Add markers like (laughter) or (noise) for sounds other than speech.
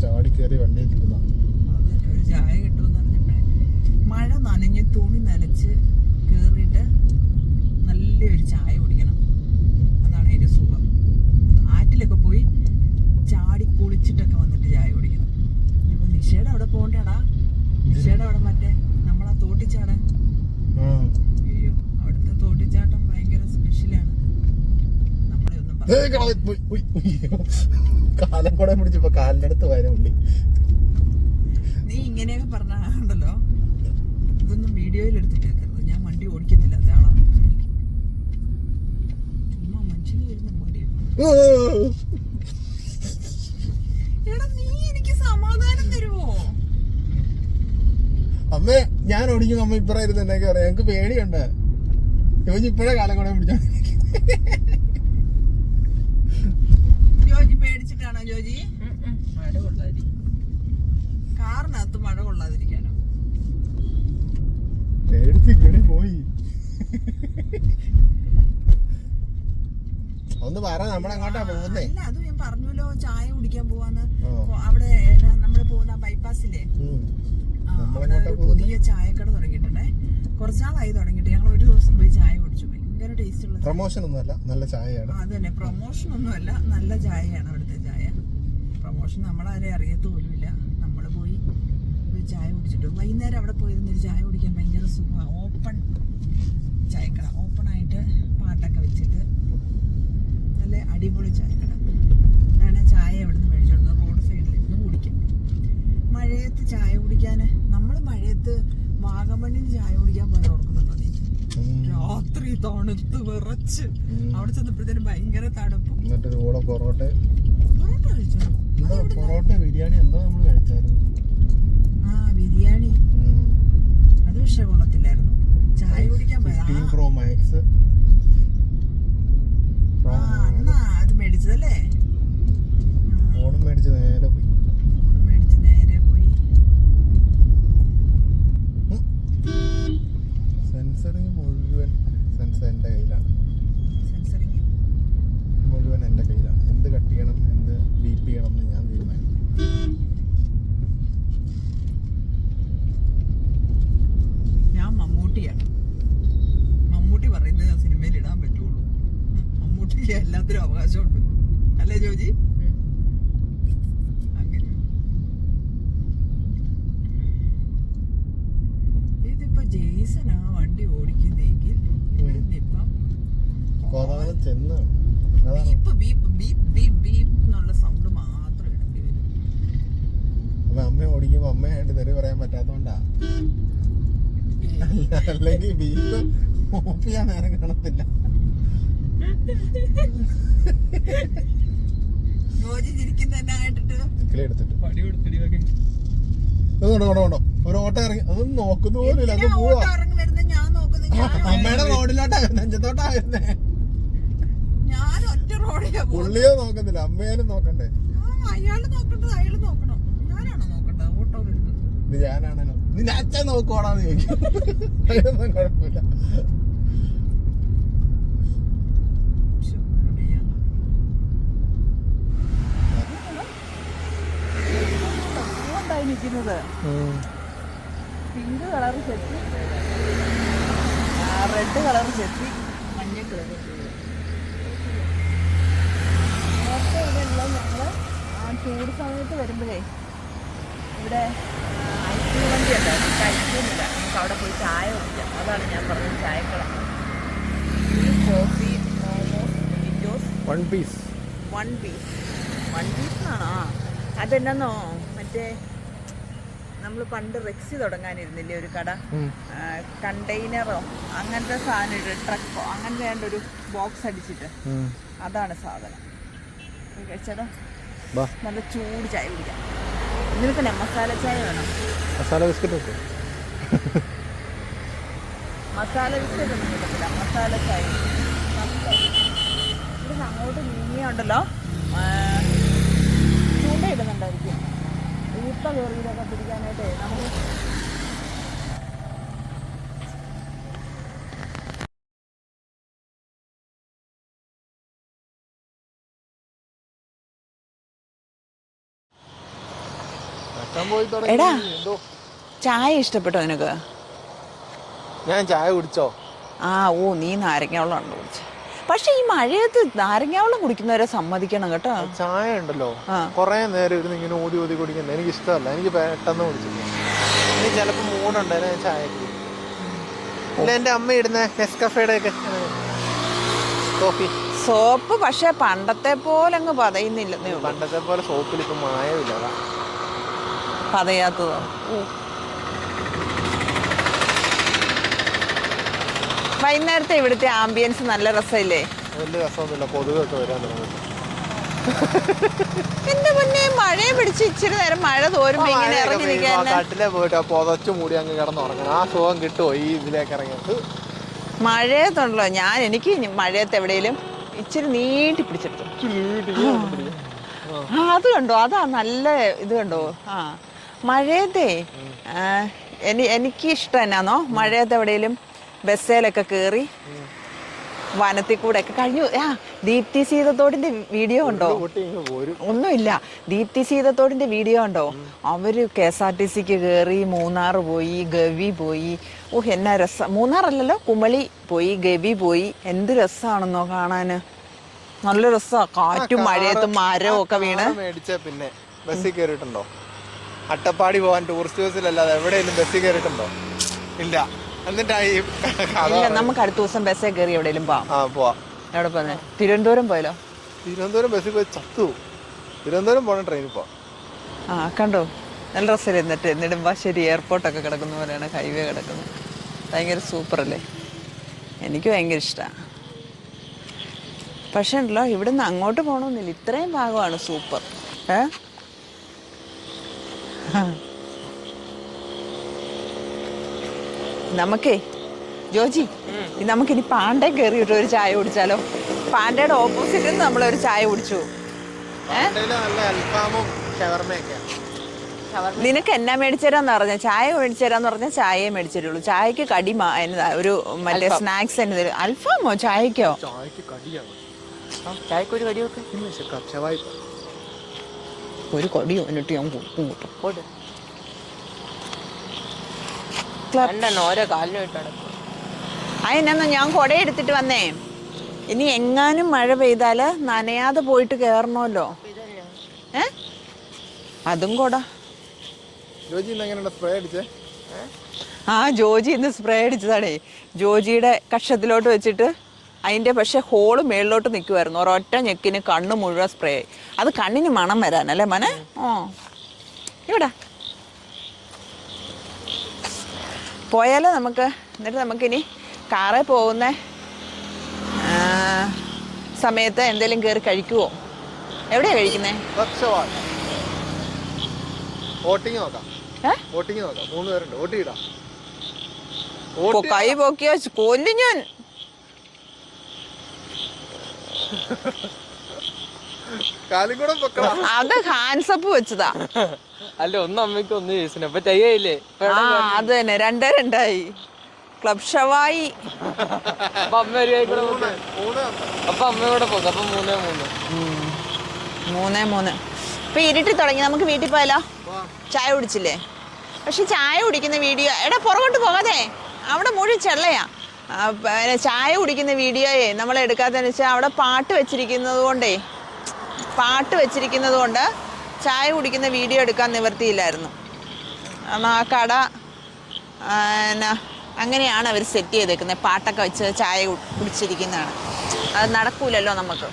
ചാടി കയറി വണ്ടിയിൽ ഇരുന്ന ഒരു ചായ കിട്ടുമെന്ന് പറഞ്ഞപ്പോഴേ മഴ നനഞ്ഞ് തുണി നനച്ച് കയറിയിട്ട് നല്ലൊരു ചായ കുടിക്കണം. അതാണ് അതിന്റെ സുഖം. ആറ്റിലൊക്കെ പോയി ചാടി കുളിച്ചിട്ടൊക്കെ വന്നിട്ട് ചായ കുടിക്കണം. ഇപ്പൊ നിഷയുടെ അവിടെ പോകണ്ടേടാ. നിഷയുടെ അവിടെ മറ്റേ നമ്മളാ തോട്ടിച്ചാടാൻ അയ്യോ അവിടുത്തെ തോട്ടിച്ചാട്ടം ഭയങ്കര സ്പെഷ്യലാണ് നമ്മളെ ഒന്നും പറ- കാലം കൂടെ പിടിച്ചപ്പോ കാലിന്റെ അടുത്ത് വരെ ഉള്ളി നീ ഇങ്ങനെയൊക്കെ പറഞ്ഞാണ്ടല്ലോ ഇതൊന്നും വീഡിയോയിൽ എടുത്തിട്ട് വെക്കരുത്. ഞാൻ വണ്ടി ഓടിക്കത്തില്ല അതാണോ. ചുമ്മാ മനുഷ്യന് വരുന്ന മടി. എടാ നീ എനിക്ക് സമാധാനം തരുമോ അമ്മേ ഞാൻ ഓടിക്കും അമ്മ ഇപ്പറായിരുന്നു എന്നൊക്കെ പറയാം ഞങ്ങക്ക് പേടിയുണ്ട്. ചോദിച്ചു ഇപ്പഴേ കാലം കൂടെ പിടിച്ചോ ജോജി പേടിച്ചിട്ടാണോ ജോജി മഴ കൊള്ളാതിരിക്കും കാറിനകത്ത് മഴ കൊള്ളാതിരിക്കാനോ? പോയി. ഒന്ന് പറ നമ്മളെങ്ങോട്ടാ പോകുന്നേ? അല്ല അത് ഞാൻ പറഞ്ഞല്ലോ ചായ കുടിക്കാൻ പോവാന്ന്. അവിടെ നമ്മൾ പോകുന്ന പോകുന്നെ? പുതിയ ചായക്കട തുടങ്ങിയിട്ടുണ്ടേ. കുറച്ചാളായി തുടങ്ങിയിട്ട്. ഞങ്ങൾ ഒരു ദിവസം പോയി ചായ കുടിച്ചു. ഭയങ്കര ടേസ്റ്റ് ഉള്ള പ്രൊമോഷൻ ഒന്നുമല്ല നല്ല ചായയാണ്. ആ, അത് തന്നെ പ്രൊമോഷൻ ഒന്നുമല്ല നല്ല ചായയാണ് അവിടുത്തെ ചായ. പ്രൊമോഷൻ നമ്മളാരെ പോയി ഒരു ചായ കുടിച്ചിട്ട് വൈകുന്നേരം അവിടെ പോയി ഒരു ചായ കുടിക്കാൻ ഭയങ്കര സുഖമാണ്. ഓപ്പൺ ചായക്കട. ഓപ്പൺ ആയിട്ട് പാട്ടൊക്കെ വെച്ചിട്ട് നല്ല അടിപൊളി ചായക്കട. ഞാൻ ചായ എവിടെ നിന്ന് മേടിച്ചോണ്ട് റോഡ് സൈഡിൽ ഇരുന്ന് കുടിക്കും. മഴയത്ത് ചായ കുടിക്കാൻ നമ്മൾ മഴയത്ത് വാഗമണ്ണിന് ചായ കുടിക്കാൻ പോയി ഓർക്കുന്നുണ്ടോ നീ? രാത്രി തണുത്ത് വിറച്ച്. അവിടെ ചെന്നപ്പോഴത്തേനും ഭയങ്കര തണുപ്പും. എന്നിട്ട് പൊറോട്ട പൊറോട്ട കഴിച്ചു? പൊറോട്ട ബിരിയാണി എന്താ നമ്മൾ കഴിച്ചായിരുന്നു. ആ ബിരിയാണി. അത് പക്ഷെ കൊള്ളത്തില്ലായിരുന്നു. ചായ കുടിക്കാൻ പോയത് ആ അന്നാ അത് മേടിച്ചതല്ലേ ആ, ഫോണും മേടിച്ച് നേരെ പോയി അത് മേടിച്ച് നേരെ പോയി സെൻസറിങ് മുഴുവൻ സെൻസർ എന്റെ കയ്യിലാണ് സെൻസറിങ് മുഴുവൻ എന്റെ കയ്യിലാണ് എന്ത് കട്ട് ചെയ്യണം എന്ത് ബീപ്പ് ചെയ്യണം എന്ന് ഞാൻ തീരുമാനിക്കും ഞാൻ മമ്മൂട്ടിയാണ് മമ്മൂട്ടി പറയുന്നത് സിനിമയിൽ ഇടാൻ പറ്റുള്ളൂ ഉം, മമ്മൂട്ടിക്ക് എല്ലാത്തിനും അവകാശമുണ്ട് അല്ലേ ജോജി? അങ്ങനെ. ഇതിപ്പോ ആ വണ്ടി ഓടിക്കുന്നെങ്കിൽ ഇവിടുന്ന് ഇപ്പം അതാണ്. Beep beep beep beep beep എന്നുള്ള സൗണ്ട് മാത്രം ഇടേണ്ടി വരും. അമ്മ ഓടിക്കുമ്പോ അമ്മയായിട്ട് തെറി പറയാൻ പറ്റാത്തോണ്ടാ. അല്ലെങ്കിൽ ബീഫ് ഓഫ് ചെയ്യാൻ നേരം കാണത്തില്ല. ഒരു ഓട്ടം ഇറങ്ങി. അതൊന്നും നോക്കുന്ന പോലും അത് പോവാ. ഓട്ടോ വരുന്നത്? ഞാൻ നോക്കുന്നത് ഞാൻ അമ്മയുടെ റോഡിലോട്ടാ നെഞ്ചത്തോട്ടാ വരുന്നേ. പുള്ളിയോ നോക്കുന്നില്ല. അമ്മയാലും നോക്കണ്ടേ? ഞാനാണല്ലോ നിന്നെ അച്ഛൻ നോക്കുവാടാന്ന് ചോദിക്കും. (laughs) അതിനൊന്നും കുഴപ്പമില്ല. നിൽക്കുന്നത് പിങ്ക് കളർ ചെത്തി. റെഡ് കളർ ചെത്തി. മഞ്ഞ കളർ നേരത്തെ ഇവിടെയുള്ള ഞങ്ങൾ ആ ചൂട് സമയത്ത് വരുമ്പോഴേ ഇവിടെ ഐസ്ക്രീം വണ്ടി ഉണ്ടായിരുന്നു. ഇപ്പം ഐസ്ക്രീം നമുക്ക് അവിടെ പോയി ചായ കുടിക്കാം. അതാണ് ഞാൻ പറഞ്ഞത് ചായക്കട. ഈ coffee momos windows one piece one piece one piece എന്നാണോ അതെന്നോ മറ്റേ നമ്മൾ പണ്ട് റെക്സി തുടങ്ങാനിരുന്നില്ലേ ഒരു കട? കണ്ടെയ്നറോ അങ്ങനത്തെ സാധനം ഒരു ട്രക്കോ അങ്ങനത്തെ ഏതാണ്ട് ഒരു ബോക്സ് അടിച്ചിട്ട്. അതാണ് സാധനം. കഴിച്ചതോ നല്ല ചൂട് ചായ കുടിക്കാം. ഇതിന് തന്നെ മസാല ചായ വേണം. മസാല ബിസ്ക്കറ്റ് ഒക്കെ. മസാല ബിസ്ക്കറ്റ് ഒന്നും കിട്ടത്തില്ല. മസാല ചായ. അങ്ങോട്ട് നീങ്ങിയുണ്ടല്ലോ. ചൂണ്ടയിടുന്നുണ്ടായിരിക്കും ഈപ്പ കയറിയതൊക്കെ പിടിക്കാനായിട്ട് നമുക്ക് എടാ. ചായ ഇഷ്ടപ്പെട്ടോ നിനക്ക്? ഞാൻ ചായ കുടിച്ചോ? ആ ഓ നീ നാരങ്ങാവെള്ളം ഉണ്ടോ കുടിച്ച? പക്ഷെ ഈ മഴയത്ത് നാരങ്ങാവെള്ളം കുടിക്കുന്നവരെ സമ്മതിക്കണം കേട്ടോ. ചായ ഉണ്ടല്ലോ കുറെ നേരം ഇരുന്ന് ഇങ്ങനെ ഓതി ഓതി കുടിക്കുന്നത് എനിക്ക് ഇഷ്ടമല്ല എനിക്ക് പെട്ടെന്ന് കുടിച്ചില്ല ചിലപ്പോ ചിലപ്പോൾ മൂടുണ്ടായാലും ഞാൻ ചായ എന്റെ ഇല്ല എന്റെ അമ്മ ഇടുന്ന നെസ്കഫേടെ ഒക്കെ കോഫി സോപ്പ് പക്ഷെ പണ്ടത്തെ പോലെ അങ്ങ് പതയുന്നില്ല പണ്ടത്തെ പോലെ സോപ്പിൽ ഇപ്പം മായമില്ല പതയാത്തതോ? വൈകുന്നേരത്തെ ഇവിടുത്തെ ആംബിയൻസ് നല്ല രസമില്ലേ? വലിയ രസമൊന്നുമില്ല. കൊതുകൊക്കെ വരാൻ തുടങ്ങി. എന്റെ മുന്നേ മഴയെ പിടിച്ച് ഇച്ചിരി നേരം മഴ തോരുമ്പോ ഇങ്ങനെ ഇറങ്ങി നിൽക്കാൻ കാട്ടിലെ പോയിട്ട് പുതച്ചു മൂടി അങ്ങ് കിടന്നുറങ്ങണം ആ സുഖം കിട്ടുമോ ഈ ഇതിലേക്ക് ഇറങ്ങിയത് മഴയത്തുണ്ടല്ലോ. ഞാൻ എനിക്ക് മഴയത്ത് എവിടെയെങ്കിലും ഇച്ചിരി നീട്ടി പിടിച്ചെടുത്തു. അത് കണ്ടോ? അതാ നല്ല ഇത് കണ്ടോ? ആ. മഴയത്തെ എനിക്ക് ഇഷ്ടം എന്നാന്നോ? മഴയത്ത് എവിടെയും ബസ്സിലൊക്കെ കയറി വനത്തിൽ കൂടെ ഒക്കെ കഴിഞ്ഞു. ആ ദീപ്തി സീതത്തോടിന്റെ വീഡിയോ ഉണ്ടോ? ഒന്നുമില്ല. ദീപ്തി സീതത്തോടിന്റെ വീഡിയോ ഉണ്ടോ? അവർ കെ എസ് ആർ ടി സിക്ക് കയറി മൂന്നാർ പോയി ഗവി പോയി. ഓ എന്നാ രസം. മൂന്നാറല്ലല്ലോ? കുമളി പോയി ഗവി പോയി. എന്ത് രസമാണെന്നോ കാണാന്. നല്ല രസാ. കാറ്റും മഴയത്തും മരവും ഒക്കെ വീണ്. പിന്നെ ബസ്സിൽ കയറിയിട്ടുണ്ടോ അട്ടപ്പാടി പോകാൻ ടൂറിസ്റ്റ് ബസ്സിലല്ലാതെ എവിടെയെങ്കിലും ബസ്സിൽ കയറിയിട്ടുണ്ടോ ഇല്ല. ഇല്ല നമുക്ക് അടുത്ത ദിവസം ബസ്സേ കയറി എവിടെയെങ്കിലും പോവാം. ആ പോവാ. എവിടെ പോന്നെ? തിരുവനന്തപുരം പോയാലോ തിരുവനന്തപുരം ബസ്സിൽ പോയി ചത്തു. തിരുവനന്തപുരം പോണ ട്രെയിനിൽ പോവാം ആ കണ്ടോ? നല്ല രസമല്ലേ എന്നിട്ട്? ശരി എയർപോർട്ടൊക്കെ കിടക്കുന്ന പോലെയാണ് ഹൈവേ കിടക്കുന്നത്. ഭയങ്കര സൂപ്പറല്ലേ എനിക്ക് ഭയങ്കര ഇഷ്ടമാണ് പക്ഷേ ഉണ്ടല്ലോ ഇവിടുന്ന് അങ്ങോട്ട് പോകണമെന്നില്ല ഇത്രയും ഭാഗമാണ് സൂപ്പർ ഏ? നമുക്കേ ജോജി നമുക്കിനി പാണ്ഡേ കയറിയിട്ട് ഒരു ചായ കുടിച്ചാലോ? പാണ്ഡയുടെ ഓപ്പോസിറ്റ് നിന്ന് നമ്മളൊരു ചായ കുടിച്ചു. നിനക്ക് എന്നാ മേടിച്ചേരാന്ന് പറഞ്ഞ? ചായ മേടിച്ചേരാന്ന് പറഞ്ഞ ചായയെ മേടിച്ചിട്ടുള്ളൂ ചായക്ക് കടി ഒരു മറ്റേ സ്നാക്സ് തന്നെ തരും. അൽഫാമോ ചായക്കോ ഒരു കടിയോ? എന്നിട്ട് ഞാൻ കൊടുക്കും കൂട്ടും. പോട്ട് രണ്ടെണ്ണം ഓരോ കാലിനും ഇട്ട് നടക്കും. അതിനെന്നാ ഞാൻ കുട എടുത്തിട്ട് വന്നേ. ഇനി എങ്ങാനും മഴ പെയ്താൽ നനയാതെ പോയിട്ട് കയറണമല്ലോ ഏ? അതും കൊടാ. ജോജി ഇന്ന് എങ്ങനെയുണ്ട് സ്പ്രേ അടിച്ചേ? ആ ജോജി ഇന്ന് സ്പ്രേ അടിച്ചതാണേ. ജോജിയുടെ കക്ഷത്തിലോട്ട് വെച്ചിട്ട് അതിന്റെ പക്ഷേ ഹോൾ മേളിലോട്ട് നിൽക്കുമായിരുന്നു ഒരൊറ്റ ഞെക്കിന് കണ്ണ് മുഴുവൻ സ്പ്രേ ആയി. അത് കണ്ണിന് മണം വരാനല്ലേ മനെ? ഓ. ഇവിടെ. പോയാലോ നമുക്ക്? എന്നിട്ട് നമുക്കിനി കാറിൽ പോകുന്ന സമയത്ത് എന്തെങ്കിലും കയറി കഴിക്കുവോ? എവിടെയാ ചെയ്താ കൈ പൊക്കിയോ? കൊല്ലു ഞാൻ. അത് ഹാൻസപ്പ് വെച്ചതാ. അല്ല ഒന്ന് അമ്മയ്ക്ക് ഒന്ന് ചേച്ചിന്. അപ്പൊ ചെയ്യയില്ലേ ആ അത് തന്നെ. രണ്ടേ രണ്ടായി. ക്ലബ് ഷവായി. അപ്പൊ അമ്മ ഒരു കൈ കൂടെ അപ്പൊ അമ്മയോടെ പോക്ക് അപ്പൊ മൂന്നേ മൂന്ന്. മൂന്നേ മൂന്ന്. ഇപ്പൊ ഇരുട്ടി തുടങ്ങി. നമുക്ക് വീട്ടിൽ പോയാലോ? ചായ കുടിച്ചില്ലേ? പക്ഷെ ചായ കുടിക്കുന്ന വീഡിയോ എടാ പുറകോട്ട് പോകാതെ. അവിടെ മുഴുവൻ ചെള്ളയാ. ആ, പിന്നെ ചായ കുടിക്കുന്ന വീഡിയോയെ നമ്മൾ എടുക്കാത്തതെന്ന് വെച്ചാൽ അവിടെ പാട്ട് വെച്ചിരിക്കുന്നത് കൊണ്ടേ. പാട്ട് വെച്ചിരിക്കുന്നത് കൊണ്ട് ചായ കുടിക്കുന്ന വീഡിയോ എടുക്കാൻ നിവർത്തിയില്ലായിരുന്നു. അന്ന് ആ കട എന്നാ അങ്ങനെയാണ് അവർ സെറ്റ് ചെയ്തേക്കുന്നത്. പാട്ടൊക്കെ വെച്ച് ചായ കുടിച്ചിരിക്കുന്നതാണ്. അത് നടക്കൂലല്ലോ നമുക്ക്.